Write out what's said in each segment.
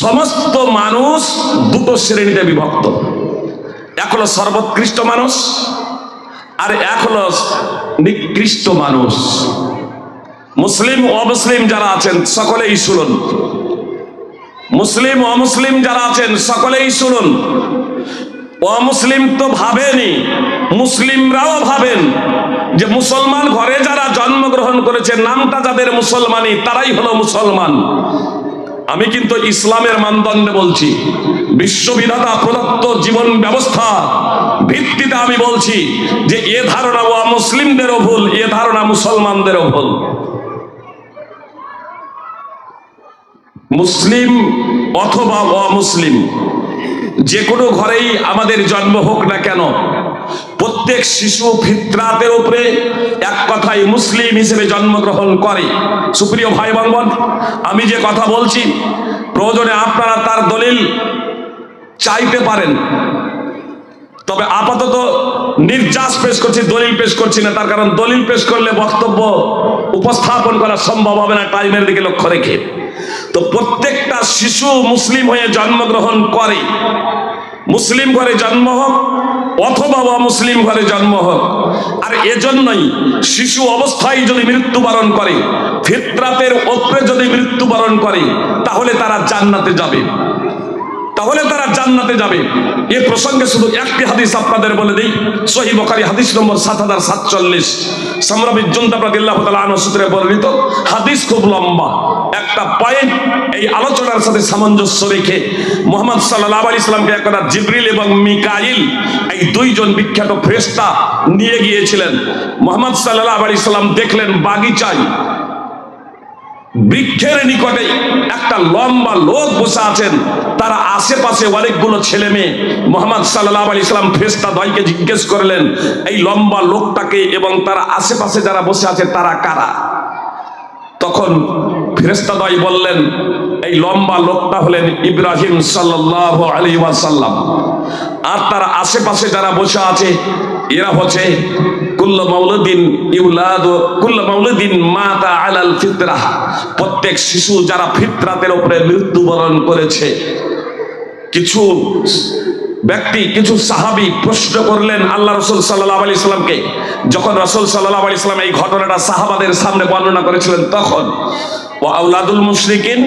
সমস্ত মানুষ দুটো শ্রেণীতে বিভক্ত। এক হলো সর্বোৎকৃষ্ট মানুষ আর এক হলো নিকৃষ্ট মানুষ। মুসলিম অমুসলিম যারা আছেন, সকলেই শুনুন। মুসলিম অমুসলিম যারা আছেন, সকলেই শুনুন। অমুসলিম তো ভাবেনি, মুসলিমরাও ভাবেন যে মুসলমান ঘরে যারা জন্মগ্রহণ করেছে, নামটা যাদের মুসলমানি, তারাই হলো মুসলমান। আমি কিন্তু ইসলামের মানদণ্ডে বলছি। বিশ্ববিধাতা প্রদত্ত জীবন ব্যবস্থা ভিত্তিতে আমি বলছি যে এ ধারণা ও মুসলিমদেরও ভুল, এ ধারণা মুসলমানদেরও ভুল। মুসলিম অথবা অমুসলিম, যে কোনো ঘরেই আমাদের জন্ম হোক না কেন প্রত্যেক শিশু ফিতরাতের উপরে এক কথাই মুসলিম হিসেবে জন্মগ্রহণ করে। সুপ্রিয় ভাই বাঙ্গন আমি যে কথা বলছি, প্রয়োজনে আপনারা তার দলিল চাইতে পারেন। তবে আপাতত নির্যাস পেশ করছি, দলিল পেশ করছি না। তার কারণ দলিল পেশ করলে বক্তব্য উপস্থাপন করা সম্ভব হবে না, টাইমের দিকে লক্ষ্য রেখে। তো প্রত্যেকটা শিশু মুসলিম হয়ে জন্মগ্রহণ করে। মুসলিম ঘরে জন্ম হোক, অথবা মুসলিম ঘরে জন্ম হোক, আর এজন্যই শিশু অবস্থায় যদি মৃত্যুবরণ করে, ফিতরাতের ওপরে যদি মৃত্যুবরণ করে, তাহলে তারা জান্নাতে যাবে। তাহলে তারা জান্নাতে যাবে। এ প্রসঙ্গে শুধু একটি হাদিস আপনাদের বলে দিই। সহি বখারি হাদিস নম্বর সাত হাজার সাতচল্লিশ। সামরাবি জন্তাপ্রাদিল্লাহ সূত্রে বর্ণিত, হাদিস খুব লম্বা। একটা পয়েন্ট এই আলোচনার সাথে সামঞ্জস্য রেখে মোহাম্মদ সাল্লাহ আলি ইসলামকে একদা জিব্রিল এবং মিকাইল, এই দুইজন বিখ্যাত ফ্রেস্তা নিয়ে গিয়েছিলেন। মোহাম্মদ সাল্লাহ আলি ইসলাম দেখলেন বাগিচায় বৃক্ষের নিকটে একটা লম্বা লোক বসে আছেন। তারা আশেপাশে অনেকগুলো ছেলে মেয়ে মোহাম্মদ সাল্লাহ আলি ইসলাম ফেস্তা দয়কে জিজ্ঞেস করলেন, এই লম্বা লোকটাকে এবং তারা আশেপাশে যারা বসে আছে তারা কারা? তখন ফেরেস্তাদাই বললেন এই লম্বা লোকটা হলেন ইব্রাহিম সাল্লাহ আলী ওয়াসাল্লাম। আর তার আশেপাশে যারা বসে আছে, এরা হচ্ছে, কুল্ল মাউলুদ্দিন ইউলাদ, কুল্ল মাউলুদ্দিন মাতা আলাল ফিতরাহ প্রত্যেক শিশু যারা ফিতরাতের উপরে মৃত্যুবরণ করেছে, কিছু ব্যক্তি, কিছু সাহাবি প্রশ্ন করলেন আল্লাহ রসুল সাল্লাহ আলি ইসলামকে যখন রসুল সাল্লাহ আলি ইসলাম এই ঘটনাটা সাহাবাদের সামনে বর্ণনা করেছিলেন, তখন ও আউলাদুল মুশরিকিন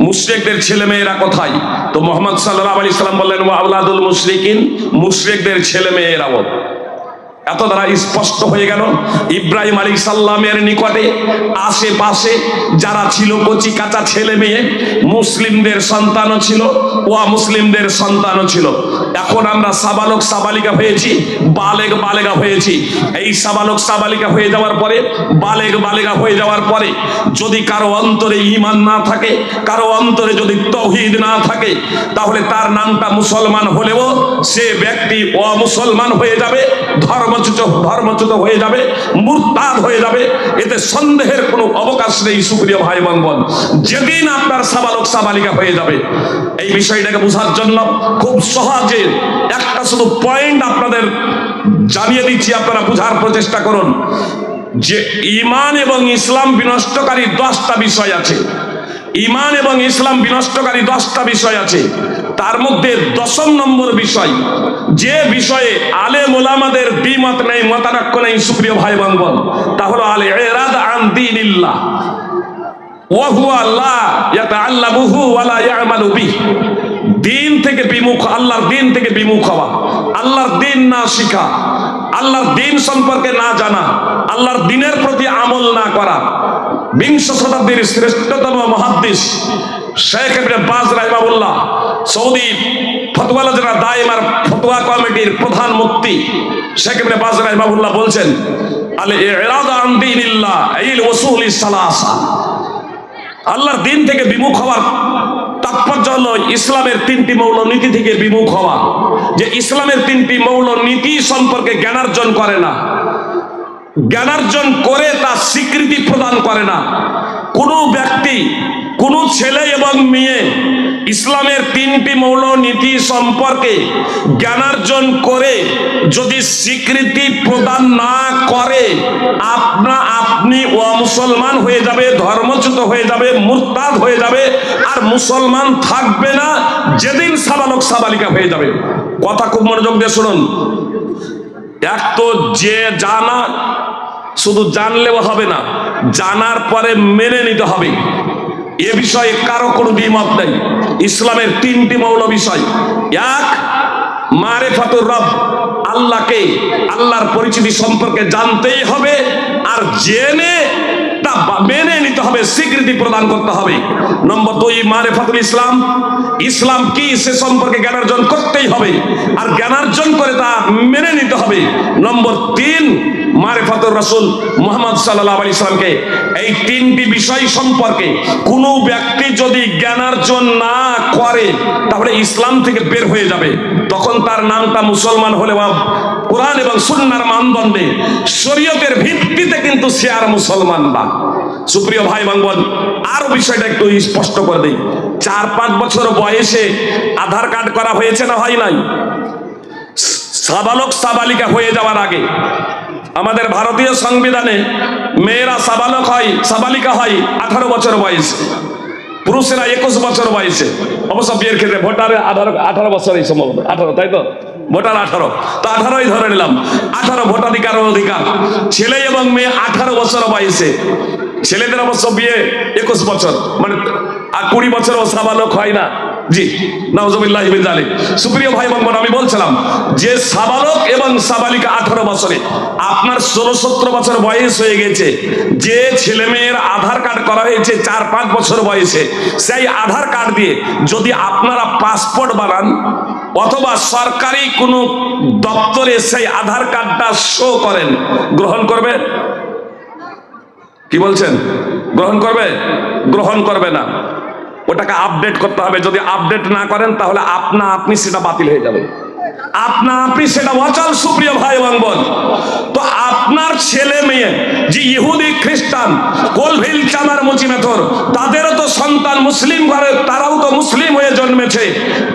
মুশরিকদের ছেলে মেয়েরা কোথায়? তো মোহাম্মদ সাল্লাহ আলি সাল্লাম বললেন ওয়াউলাদুল মুশরিকিন, মুশরেকদের ছেলে মেয়েরাও এত দ্বারা স্পষ্ট হয়ে গেল ইব্রাহিম আলী সাল্লামের নিকটে, আশেপাশে যারা ছিল কচি কাঁচা ছেলে মেয়ে, মুসলিমদের সন্তানও ছিল ও মুসলিমদের সন্তানও ছিল। এখন আমরা সাবালক সাবালিকা হয়েছি, বালেগ বালেগা হয়েছি। এই সাবালক সাবালিকা হয়ে যাওয়ার পরে, বালেগ বালেগা হয়ে যাওয়ার পরে যদি কারও অন্তরে ইমান না থাকে, কারও অন্তরে যদি তহিদ না থাকে, তাহলে তার নামটা মুসলমান হলেও সে ব্যক্তি অমুসলমান হয়ে যাবে ধর্মচ্যুত ধর্মচ্যুত হয়ে যাবে, মুরতাদ হয়ে যাবে। এতে সন্দেহের কোনো অবকাশ নেই, সুপ্রিয় ভাই বন্ধন যেদিন আপনার সাবালক সাবালিকা হয়ে যাবে, এই বিষয়টাকে বোঝার জন্য খুব সহজে একটা শুধু পয়েন্ট আপনাদের জানিয়ে দিচ্ছি, আপনারা বোঝার প্রচেষ্টা করুন। যে ইমান এবং ইসলাম বিনষ্টকারী দশটা বিষয় আছে। ইমান এবং ইসলাম বিনষ্টকারী দশটা বিষয় আছে। তার মধ্যে দশম নম্বর বিষয়, যে বিষয়ে আলে মোলামাদের দ্বিমত নেই মতানক্য নেই, সুপ্রিয় ভাই বাঙ্গন তা হলো আলে এরাদ আন দিনিল্লাহ। দিন থেকে বিমুখ, আল্লাহর দিন থেকে বিমুখ হওয়া। আল্লাহর দিন না শিখা। আল্লাহর দিন সম্পর্কে না জানা। আল্লাহর দিনের প্রতি আমল না করা। বিংশ শতাব্দীর শ্রেষ্ঠতম মহাদ্দিস শেখ ইবনে বাজ রাহিমাহুল্লাহ, সৌদি ফতোয়া লাজনা দাইমার ফতোয়া কমিটির প্রধান মুক্তি শেখ ইবনে বাজ রাহিমাহুল্লাহ বলছেন, আল ইরাদা আন দীনিল্লাহ, আইল ওয়াসুলি সালাসা। আল্লাহর দিন থেকে বিমুখ হওয়ার তাৎপর্য হলো ইসলামের তিনটি মৌল নীতি থেকে বিমুখ হওয়া, যে ইসলামের তিনটি মৌল নীতি সম্পর্কে জ্ঞানার্জন করে না। জ্ঞানার্জন করে তা স্বীকৃতি প্রদান করে না। কোনো ব্যক্তি, কোনো ছেলে এবং মেয়ে ইসলামের তিনটি মৌল নীতি সম্পর্কে জ্ঞানার্জন করে যদি স্বীকৃতি প্রদান না করে, আপনা আপনি অমুসলমান হয়ে যাবে, ধর্মচ্যুত হয়ে যাবে, মুরতাদ হয়ে যাবে, আর মুসলমান থাকবে না, যেদিন সাবালক সাবালিকা হয়ে যাবে। কথা খুব মনোযোগ দিয়ে শুনুন। এক তো যে জানা, শুধু জানলেও হবে না, জানার পরে মেনে নিতে হবে। এ বিষয়ে কারও কোনো দ্বিমত নেই। ইসলামের তিনটি মৌল বিষয়। এক, মারেফাতুর রব। আল্লাহকে, আল্লাহর পরিচিতি সম্পর্কে জানতেই হবে আর জেনে মেনে নিতে হবে, স্বীকৃতি প্রদান করতে হবে। নম্বর দুই, মারেফাতুল ইসলাম। ইসলাম কি সে সম্পর্কে জ্ঞানার্জন করতেই হবে। আর জ্ঞানার্জন করে তা মেনে নিতে হবে। নম্বর তিন, মারেফাতুর রাসূল মুহাম্মদ সাল্লাল্লাহু আলাইহি ইসলামকে এই তিনটি বিষয় সম্পর্কে কোনো ব্যক্তি যদি জ্ঞানার্জন না করে, তাহলে ইসলাম থেকে বের হয়ে যাবে। তখন তার নামটা মুসলমান হলে বা কোরআন এবং সুন্নার মানদণ্ডে শরীয়তের ভিত্তিতে কিন্তু সে আর মুসলমান না। সুপ্রিয় ভাই বাঙ্গন আরও বিষয়টা একটু স্পষ্ট করে দিই। চার পাঁচ বছর বয়সে আধার কার্ড করা হয়েছে না হয় নাই? সাবালক সাবালিকা হয়ে যাওয়ার আগে আমাদের ভারতীয় সংবিধানে মেয়েরা সাবালক হয়, সাবালিকা হয়, আঠারো বছর বয়সে। পুরুষেরা একুশ বছর বয়সে। অবশ্য বিয়ের ক্ষেত্রে ভোটারে আঠারো আঠারো বছরই সম্ভবত আঠারো, তাই তো? ভোটার আঠারো। তো আঠারোই ধরে নিলাম। আঠারো ভোটাধিকার অধিকার। ছেলে এবং মেয়ে আঠারো বছর বয়সে। ছেলেদের অবশ্য বিয়ে একুশ বছর। মানে আর কুড়ি বছর সাবালক হয় না। জি নওজবিল্লাহ জালিক সুপ্রিয় ভাই বোন, আমি বলছিলাম যে সাবালক এবং সাবালিকা আঠারো বছরে আপনার ষোলো সতেরো বছর বয়স হয়ে গেছে। যে ছেলে মেয়ের আধার কার্ড করা হয়েছে চার পাঁচ বছর বয়সে, সেই আধার কার্ড দিয়ে যদি আপনারা পাসপোর্ট বানান, অথবা সরকারি কোনো দপ্তরে সেই আধার কার্ডটা শো করেন, গ্রহণ করবে? কি বলছেন? গ্রহণ করবে? গ্রহণ করবে না। ওটাকে আপডেট করতে হবে। যদি আপডেট না করেন, তাহলে আপনা আপনি সেটা বাতিল হয়ে যাবে। আপনা আপনি সেটা অচল সুপ্রিয় ভাই এবং বোন। তো আপনার ছেলে মেয়ে যে ইহুদি, খ্রিস্টান, কোলভিল চামার মুচি মেথর, তাদেরও তো সন্তান মুসলিম ঘরে, তারাও তো মুসলিম হয়ে জন্মেছে।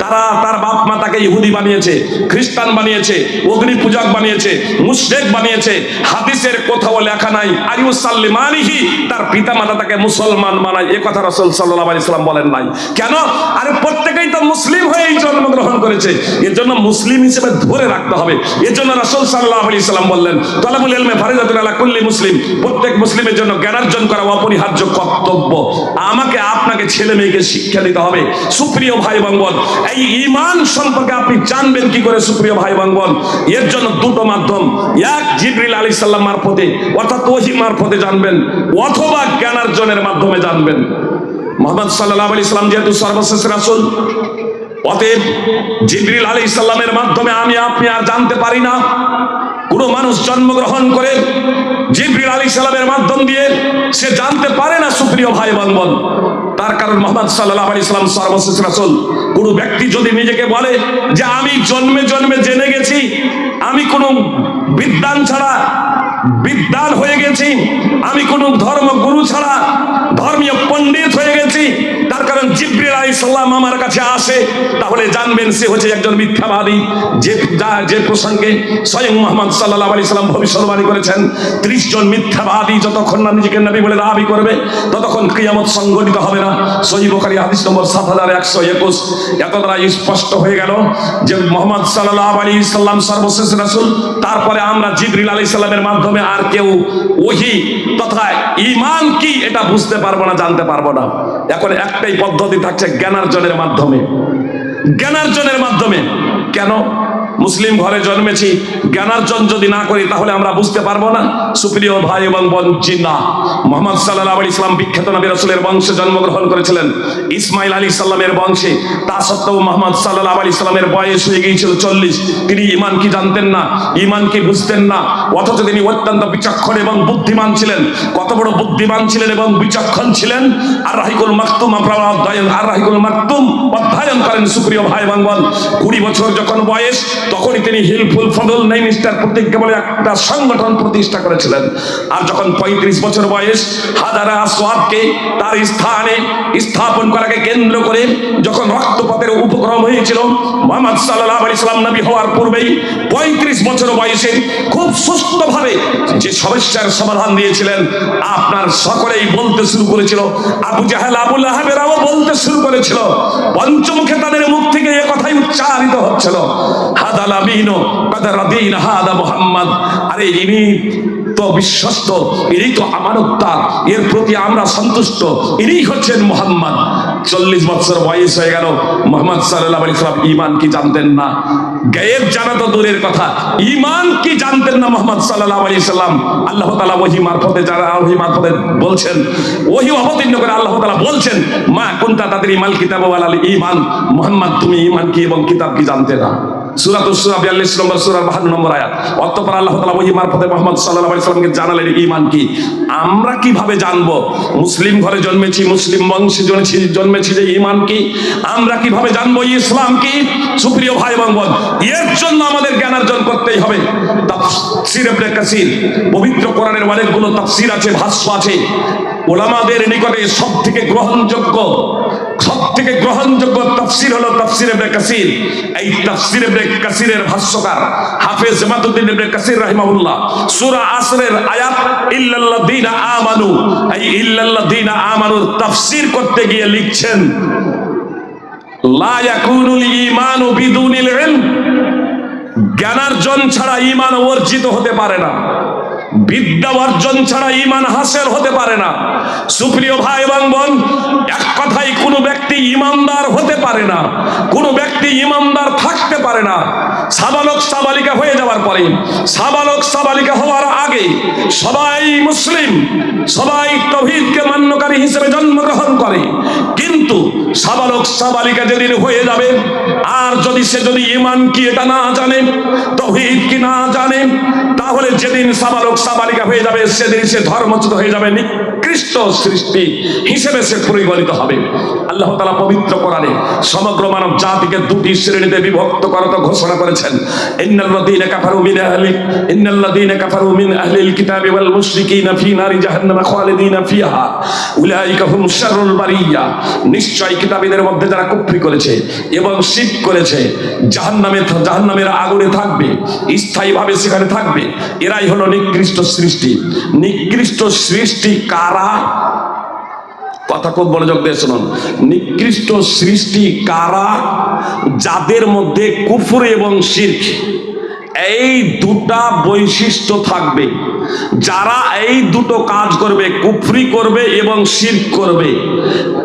তারা তার বাপ মা তাকে ইহুদি বানিয়েছে, খ্রিস্টান বানিয়েছে অগ্নি পূজক বানিয়েছে, মুশরেক বানিয়েছে। হাদিসের কোথাও লেখা নাই আরিউ সাল্লিমানিহি তার পিতা মাতা তাকে মুসলমান বানায়। এ কথা রাসূল সাল্লাল্লাহু আলাইহি সাল্লাম বলেন নাই। কেন? আরে প্রত্যেকেই তো মুসলিম হয়েই জন্মগ্রহণ করেছে। এর জন্য মুসলিম হিসেবে ধরে রাখতে হবে। এর জন্য রাসূল সাল্লাল্লাহু আলাইহি সাল্লাম বললেন, তালাবুল ইলমে ফারিদাতুন আলা কুল্লি মুসলিম। প্রত্যেক মুসলিমের জন্য জ্ঞানার্জন করা অপরিহার্য কর্তব্য। আমাকে আপনাকে ছেলে মেয়েকে শিক্ষা দিতে হবে। সুপ্রিয় ভাই বাঙ্গন এই ঈমান সম্পর্কে আপনি জানবেন কি করে, সুপ্রিয় ভাই বাঙ্গন এর জন্য দুটো মাধ্যম। এক, জিবরিল আলী সাল্লাম মারফতে, অর্থাৎ ওহি মারফতে জানবেন, অথবা জ্ঞানার্জনের মাধ্যমে জানবেন। মোহাম্মদ সাল্লাহ আলি ইসলাম যেহেতু সর্বশেষ রাসূল অতএব জিবরিল আলী ইসলামের মাধ্যমে আমি আপনি আর জানতে পারি না। কোনো মানুষ জন্মগ্রহণ করে জিবরিল আলী সালামের মাধ্যম দিয়ে সে জানতে পারে না সুপ্রিয় ভাই বান্ধব তার কারণ মোহাম্মদ সাল্লাহ আলী ইসলাম সর্বশেষ রাসূল। কোনো ব্যক্তি যদি নিজেকে বলে যে আমি জন্মে জন্মে জেনে গেছি, আমি কোনো বিদ্যান ছাড়া বিদ্যান হয়ে গেছি। আমি কোনো ধর্মগুরু ছাড়া, ধর্মীয় পণ্ডিত হয়ে গেছি। তার কারণ জিব্রিল আলাইসাল্লাম আমার কাছে আসে। তাহলে জানবেন সে হচ্ছে একজন মিথ্যাবাদী। যে যে প্রসঙ্গে স্বয়ং মোহাম্মদ সাল্লাহ আলি সাল্লাম ভবিষ্যৎবাণী করেছেন, ত্রিশ জন মিথ্যাবাদী যতক্ষণ না নিজেকে নবী বলে দাবি করবে, ততক্ষণ কিয়ামত সংগঠিত হবে না। সহি বোখারি হাদিস নম্বর সাত হাজার একশো একুশ। এত দ্বারা স্পষ্ট হয়ে গেল যে মোহাম্মদ সাল্লাহ আলী সাল্লাম সর্বশেষ রাসূল, তারপরে আমরা জিবরিল আলী সাল্লামের মাধ্যমে আর কেউ ওহি তথা ইমান কি এটা বুঝতে পারব না, জানতে পারব না। এখন একটাই পদ্ধতি থাকছে জ্ঞানার্জনের মাধ্যমে। জ্ঞানার্জনের মাধ্যমে। কেন? মুসলিম ঘরে জন্মেছি, জ্ঞানার্জন যদি না করি, তাহলে আমরা বুঝতে পারব না। সুপ্রিয় ভাই এবং বোন জি না মোহাম্মদ সাল্লাহ আলী ইসলাম বিখ্যাত নবী রসুলের বংশে জন্মগ্রহণ করেছিলেন। ইসমাইল আলী সাল্লামের বংশে, তা সত্ত্বেও মোহাম্মদ সাল্লাহ আলী ইসলামের বয়স হয়ে গিয়েছিল চল্লিশ। তিনি ইমান কি জানতেন না ইমান কি বুঝতেন না, অথচ তিনি অত্যন্ত বিচক্ষণ এবং বুদ্ধিমান ছিলেন। কত বড় বুদ্ধিমান ছিলেন এবং বিচক্ষণ ছিলেন। আর রাহিকুল মাকতুম, আপনারা অধ্যয়ন আর রাহিকুল মাকতুম অধ্যয়ন করেন, সুপ্রিয় ভাই বাঙ্গন কুড়ি বছর যখন বয়স তখনই তিনি হিলফুল ফদল নাই নিষ্ঠার প্রতিজ্ঞা বলে একটা সংগঠন প্রতিষ্ঠা করেছিলেন। আর যখন পঁয়ত্রিশ বছর বয়স, হাজারা আসওয়াদকে তার স্থানে স্থাপন করাকে কেন্দ্র করে যখন রক্তপাতের উপক্রম হয়েছিল, মোহাম্মদ সাল্লাহ আলি সাল্লাম নবী হওয়ার পূর্বেই পঁয়ত্রিশ বছর বয়সে খুব সুস্থভাবে যে সমস্যার সমাধান দিয়েছিলেন, আপনার সকলেই বলতে শুরু করেছিল। আবু জাহেল আবুল আহাবেরাও বলতে শুরু করেছিল। পঞ্চমুখে তাদের মুখ থেকে এ কথাই উচ্চারিত হচ্ছিল। হাদাল আমিন কাদারাদিন হাদা মোহাম্মদ। আরে ইনি তো বিশ্বস্ত, ইনি তো আমানতদার, এর প্রতি আমরা সন্তুষ্ট ইনি হচ্ছেন মোহাম্মদ। চল্লিশ বছর বয়স হয়ে গেল, মোহাম্মদ সাল্লাহ আলি সাল্লাম ইমান কি জানতেন না? গায়েব জানা তো দূরের কথা ইমান কি জানতেন না মোহাম্মদ সাল্লাহ আলি সাল্লাম আল্লাহ তালা ওহি মারফতে যারা, ওহি মারফতে বলছেন, ওহি অবতীর্ণ করে আল্লাহ তালা বলছেন, মা কোনটা তাদের ইমাল কিতাব আল ইমান মোহাম্মদ, তুমি ইমান কি এবং কিতাব কি জানতে না? নম্বর নম্বর আয়াত। অতঃপর সাল্লামকে জানালেন আমরা কীভাবে জানব? মুসলিম ঘরে জন্মেছি, মুসলিম জন্মেছি যে কি? আমরা ভাই এবং এর জন্য আমাদের জ্ঞান অর্জন করতেই হবে। পবিত্র কোরআনের অনেকগুলো তাফসির আছে, ভাষ্য আছে। ওলামাদের নিকটে সব থেকে গ্রহণযোগ্য সব থেকে গ্রহণযোগ্য তাফসির হলো তাফসির ইবনে কাসির। এই তাফসির ইবনে কাসিরের ভাষ্যকার হাফেজ জামাতুদ্দিন ইবনে কাসির রাহিমাহুল্লাহ। সূরা আসরের আয়াত, ইল্লাল্লাযীনা আমানু এই ইল্লাল্লাযীনা আমানুর তাফসির করতে গিয়ে লিখছেন, লা ইয়াকুনুল ঈমানু বিদুনিল ইলম জ্ঞানার্জন ছাড়া ঈমান অর্জিত হতে পারে না। বিদ্যা অর্জন ছাড়া ইমান হাসিল হতে পারে না। সুপ্রিয় ভাই এবং বোন, এক কথাই কোনো ব্যক্তি ইমানদার হতে পারে না, কোনো ব্যক্তি ইমানদার থাকতে পারে না। সাবালক সাবালিকা হয়ে যাওয়ার পরে, সাবালক সাবালিকা হওয়ার আগে সবাই মুসলিম, সবাই তহিদকে মান্যকারী হিসেবে জন্মগ্রহণ করে। কিন্তু সাবালক সাবালিকা যেদিন হয়ে যাবে, আর যদি সে যদি ইমান কি এটা না জানে, তহিদ কি না জানে, তাহলে যেদিন সাবালক সাবালিকা হয়ে যাবে, সেদিন সে ধর্মচ্যুত হয়ে যাবে, নিকৃষ্ট সৃষ্টি হিসেবে সে পরিগণিত হবে। আল্লাহ তালা পবিত্র কোরআনে সমগ্র মানব জাতিকে দুটি শ্রেণীতে বিভক্ত করত ঘোষণা করেছেন। মধ্যে করেছে এবং করেছে, জাহান্নামে জাহান্নামের থাকবে সেখানে থাকবে, এরাই হলো নিকৃষ্ট সৃষ্টি। নিকৃষ্ট সৃষ্টি কারা? কথা খুব মনোযোগ দিয়ে শুনুন। নিকৃষ্ট সৃষ্টি কারা? যাদের মধ্যে কুফর এবং শির্ক। এই দুটা বৈশিষ্ট্য থাকবে। যারা এই দুটো কাজ করবে, কুফরি করবে এবং শির্ক করবে।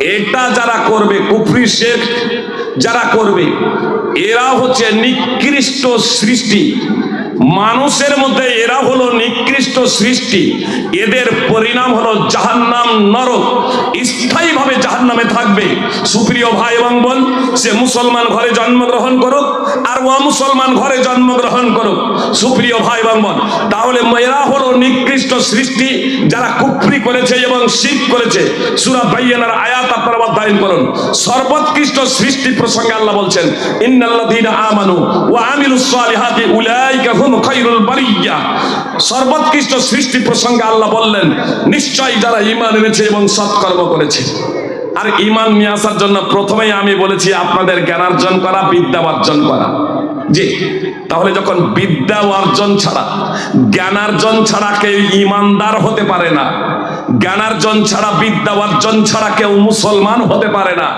এটা যারা করবে, কুফরি শেখ যারা করবে, এরা হচ্ছে নিকৃষ্ট সৃষ্টি। মানুষের মধ্যে এরা হলো নিকৃষ্ট সৃষ্টি। এদের পরিণাম হলো জাহান্নাম নরক। স্থায়ীভাবে জাহান্নামে থাকবে। সুপ্রিয় ভাই এবং বোন, সে মুসলমান ঘরে জন্মগ্রহণ করুক আর ও মুসলমান ঘরে জন্মগ্রহণ করুক। সুপ্রিয় ভাই এবং বোন, তাহলে এরা হলো নিকৃষ্ট সৃষ্টি যারা কুফরি করেছে এবং শিখ করেছে। সুরা বাইয়ানার আয়াত আপনারা অধ্যয়ন করুন। সর্বোৎকৃষ্ট সৃষ্টি প্রসঙ্গে আল্লাহ বলছেন, ইন্নাল্লাযীনা আমানু ওয়া আমিলুস সালিহাতি উলাইকা সর্বোৎকৃষ্ট সৃষ্টি প্রসঙ্গে আল্লাহ বললেন নিশ্চয় যারা ঈমান এনেছে এবং সৎকর্ম করেছে। আর ঈমান নিয়ে আসার জন্য প্রথমেই আমি বলেছি, আপনাদের জ্ঞানার্জন করা, বিদ্যা অর্জন করা। জি, তাহলে যখন বিদ্যা অর্জন ছাড়া জ্ঞানার্জন ছাড়া কেউ ইমানদার হতে পারে না। জ্ঞানার্জন ছাড়া, বিদ্যা অর্জন ছাড়া কেউ মুসলমান হতে পারে না।